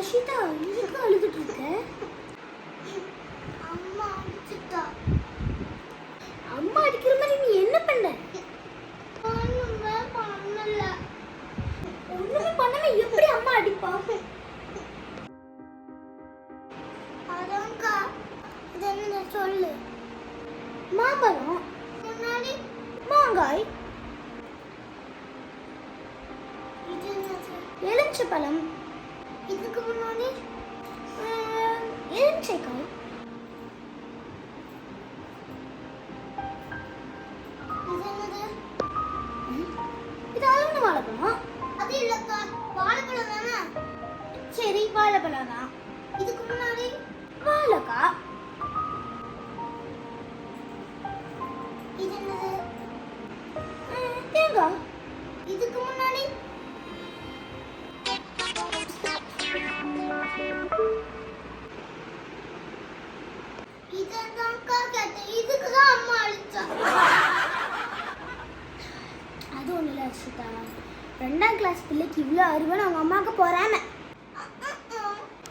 அர்ஷிதா எதுக்கு அழுதுட்டு இருக்க? அம்மா அடிச்சுட்டா. அம்மா அடிக்கிற மாதிரி நீ என்ன பண்ண? ஒண்ணுமே பண்ணல. ஒண்ணுமே பண்ணாம எப்படி அம்மா அடிப்பா? அதான்க்கா இது என்ன சொல்லு. மாம்பழம். முன்னாடி மாங்காய். எலுமிச்சை பழம். இதுக்கு முன்னாடி எலுமிச்சைக்காய் இது என்னது? வாழைப்பழம்? அது வாழைப்பழம் தானே? சரி வாழைப்பழம் தான். இதுக்கு முன்னாடி வாழைக்கா. இது என்னது? தேங்காய். இதுக்கு முன்னாடி அது ஒன்றும் இல்லை அர்ஷிதா ரெண்டாம் கிளாஸ் பிள்ளைக்கு இவ்வளோ அறிவுன்னு அவங்க அம்மாவுக்கு போறாம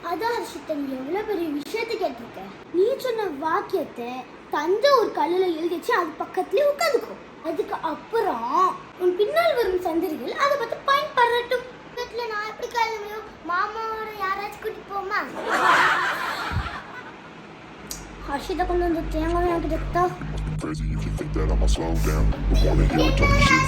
அதான் ஹர்ஷிதா நீ எவ்வளோ பெரிய விஷயத்தை கேட்டிருக்க நீ சொன்ன வாக்கியத்தை தஞ்சாவூர் கல்லில் கல்லுல எழுதிச்சு அது பக்கத்துலேயே உட்காந்துக்கும் அதுக்கு அப்புறம் உன் பின்னால் வரும் சந்ததிகள் அதை பார்த்து பயன்படட்டும் மாமாவோட யாராச்சும் கூட்டிட்டு போமா ஹர்ஷிதா கொண்டு வந்து தேங்காய் என்கிட்ட தா. Crazy, you can think that I'ma slow down. But wanna hear me talking shit from the drama.